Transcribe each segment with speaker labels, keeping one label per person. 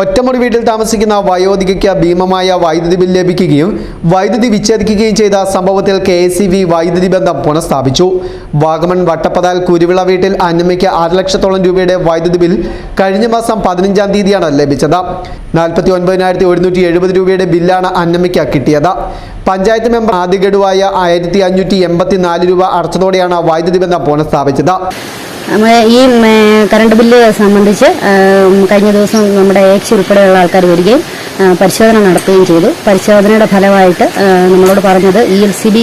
Speaker 1: ഒറ്റമുറി വീട്ടിൽ താമസിക്കുന്ന വയോധികയ്ക്ക് ഭീമമായ വൈദ്യുതി ബിൽ ലഭിക്കുകയും വൈദ്യുതി വിച്ഛേദിക്കുകയും ചെയ്ത സംഭവത്തിൽ കെ വൈദ്യുതി ബന്ധം പുനഃസ്ഥാപിച്ചു. വാഗമൺ വട്ടപ്പതാൽ കുരുവിള വീട്ടിൽ അന്നമ്മയ്ക്ക് ആറ് ലക്ഷത്തോളം രൂപയുടെ വൈദ്യുതി ബിൽ കഴിഞ്ഞ മാസം പതിനഞ്ചാം തീയതിയാണ് ലഭിച്ചത്. നാൽപ്പത്തി ഒൻപതിനായിരത്തി ഒരുന്നൂറ്റി എഴുപത് രൂപയുടെ ബില്ലാണ് അന്നമ്മയ്ക്ക് കിട്ടിയത്. പഞ്ചായത്ത് മെമ്പർ ആദ്യ ഗഡുവായ ആയിരത്തി അഞ്ഞൂറ്റി എൺപത്തി നാല് രൂപ അടച്ചതോടെയാണ് വൈദ്യുതി ബന്ധം പുനഃസ്ഥാപിച്ചത്.
Speaker 2: ഈ കറണ്ട് ബില്ല് സംബന്ധിച്ച് കഴിഞ്ഞ ദിവസം നമ്മുടെ എക്സ് ഉൾപ്പെടെയുള്ള ആൾക്കാർ വരികയും പരിശോധന നടത്തുകയും ചെയ്തു. പരിശോധനയുടെ ഫലമായിട്ട് നമ്മളോട് പറഞ്ഞത് ഇ എൽ സി ബി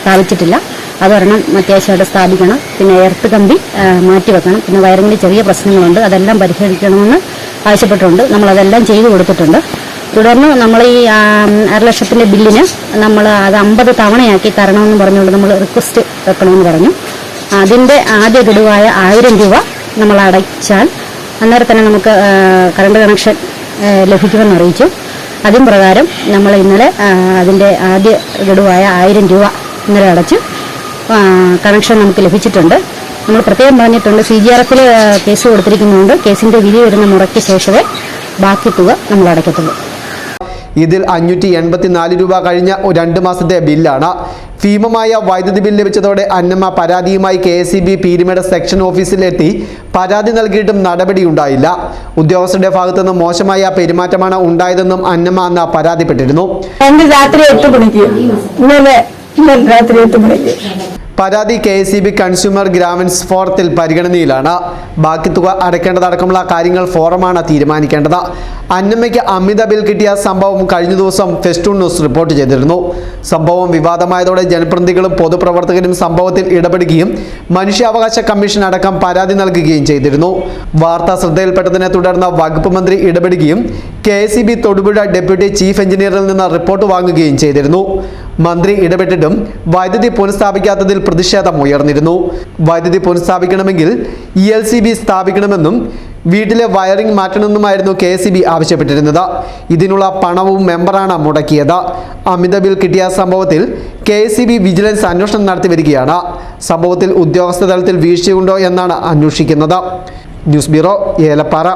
Speaker 2: സ്ഥാപിച്ചിട്ടില്ല. അതൊരെണ്ണം അത്യാവശ്യമായിട്ട് സ്ഥാപിക്കണം. പിന്നെ എർത്ത് കമ്പി മാറ്റിവെക്കണം മാറ്റി വെക്കണം. പിന്നെ വയറിങ്ങിൽ ചെറിയ പ്രശ്നങ്ങളുണ്ട്. അതെല്ലാം പരിഹരിക്കണമെന്ന് ആവശ്യപ്പെട്ടിട്ടുണ്ട്. നമ്മളതെല്ലാം ചെയ്തു കൊടുത്തിട്ടുണ്ട്. തുടർന്ന് നമ്മൾ ഈ അര ലക്ഷത്തിന്റെ ബില്ലിന് നമ്മൾ അത് അമ്പത് തവണയാക്കി തരണമെന്ന് പറഞ്ഞുകൊണ്ട് നമ്മൾ റിക്വസ്റ്റ് വെക്കണമെന്ന് പറഞ്ഞു. അതിന്റെ ആദ്യ ഗഡുവായ ആയിരം രൂപ നമ്മൾ അടച്ചാൽ അന്നേരം തന്നെ നമുക്ക് കറണ്ട് കണക്ഷൻ ലഭിക്കുമെന്ന് അറിയിച്ചു. അതിന് പ്രകാരം നമ്മൾ ഇന്നലെ അതിന്റെ ആദ്യ ഗഡുവായ ആയിരം രൂപ ഇന്നലെ അടച്ചു കണക്ഷൻ നമുക്ക് ലഭിച്ചിട്ടുണ്ട്. നമ്മൾ പ്രത്യേകം പറഞ്ഞിട്ടുണ്ട് സി ജി ആർ എഫിൽ കേസ് കൊടുത്തിരിക്കുന്നുണ്ട്. കേസിന്റെ വിധി വരുന്ന മുറയ്ക്ക് ശേഷമേ ബാക്കി തുക നമ്മൾ അടയ്ക്കത്തുള്ളൂ.
Speaker 1: ഇതിൽ അഞ്ഞൂറ്റി എൺപത്തിനാല് രൂപ കഴിഞ്ഞ രണ്ട് മാസത്തെ ബില്ലാണ്. ഭീമമായ വൈദ്യുതി ബിൽ ലഭിച്ചതോടെ അന്നമ്മ പരാതിയുമായി K S C B section ഓഫീസിലെത്തി പരാതി നൽകിയിട്ടും നടപടിയുണ്ടായില്ല. ഉദ്യോഗസ്ഥരുടെ ഭാഗത്തുനിന്ന് മോശമായ പെരുമാറ്റമാണ് ഉണ്ടായതെന്നും അന്നമ്മ അന്ന് പരാതിപ്പെട്ടിരുന്നു.
Speaker 3: ഇന്നലെ
Speaker 1: പരാതി K S C B consumer grievance ഫോറത്തിൽ പരിഗണനയിലാണ്. ബാക്കി തുക അടയ്ക്കേണ്ടതടക്കമുള്ള കാര്യങ്ങൾ ഫോറമാണ് തീരുമാനിക്കേണ്ടത്. അന്നമ്മയ്ക്ക് അമിത ബിൽ കിട്ടിയ സംഭവം കഴിഞ്ഞ ദിവസം ഫെസ്റ്റൂൺ ന്യൂസ് റിപ്പോർട്ട് ചെയ്തിരുന്നു. സംഭവം വിവാദമായതോടെ ജനപ്രതിനിധികളും പൊതുപ്രവർത്തകരും സംഭവത്തിൽ ഇടപെടുകയും മനുഷ്യാവകാശ കമ്മീഷൻ അടക്കം പരാതി നൽകുകയും ചെയ്തിരുന്നു. വാർത്ത ശ്രദ്ധയിൽപ്പെട്ടതിനെ തുടർന്ന് വകുപ്പ് മന്ത്രി ഇടപെടുകയും K C B Thodupuzha deputy chief എഞ്ചിനീയറിൽ നിന്ന് റിപ്പോർട്ട് വാങ്ങുകയും ചെയ്തിരുന്നു. മന്ത്രി ഇടപെട്ടിട്ടും വൈദ്യുതി പുനഃസ്ഥാപിക്കാത്തതിൽ പ്രതിഷേധം ഉയർന്നിരുന്നു. വൈദ്യുതി പുനഃസ്ഥാപിക്കണമെങ്കിൽ ഇ എൽ സി ബി സ്ഥാപിക്കണമെന്നും വീട്ടിലെ വയറിംഗ് മാറ്റണമെന്നുമായിരുന്നു കെ എസ് ബി ആവശ്യപ്പെട്ടിരുന്നത്. ഇതിനുള്ള പണവും മെമ്പറാണ് മുടക്കിയത്. അമിത ബിൽ കിട്ടിയ സംഭവത്തിൽ കെ എസ് ബി വിജിലൻസ് അന്വേഷണം നടത്തി വരികയാണ്. സംഭവത്തിൽ ഉദ്യോഗസ്ഥ തലത്തിൽ വീഴ്ചയുണ്ടോ എന്നാണ് അന്വേഷിക്കുന്നത്. News bureau Elappara.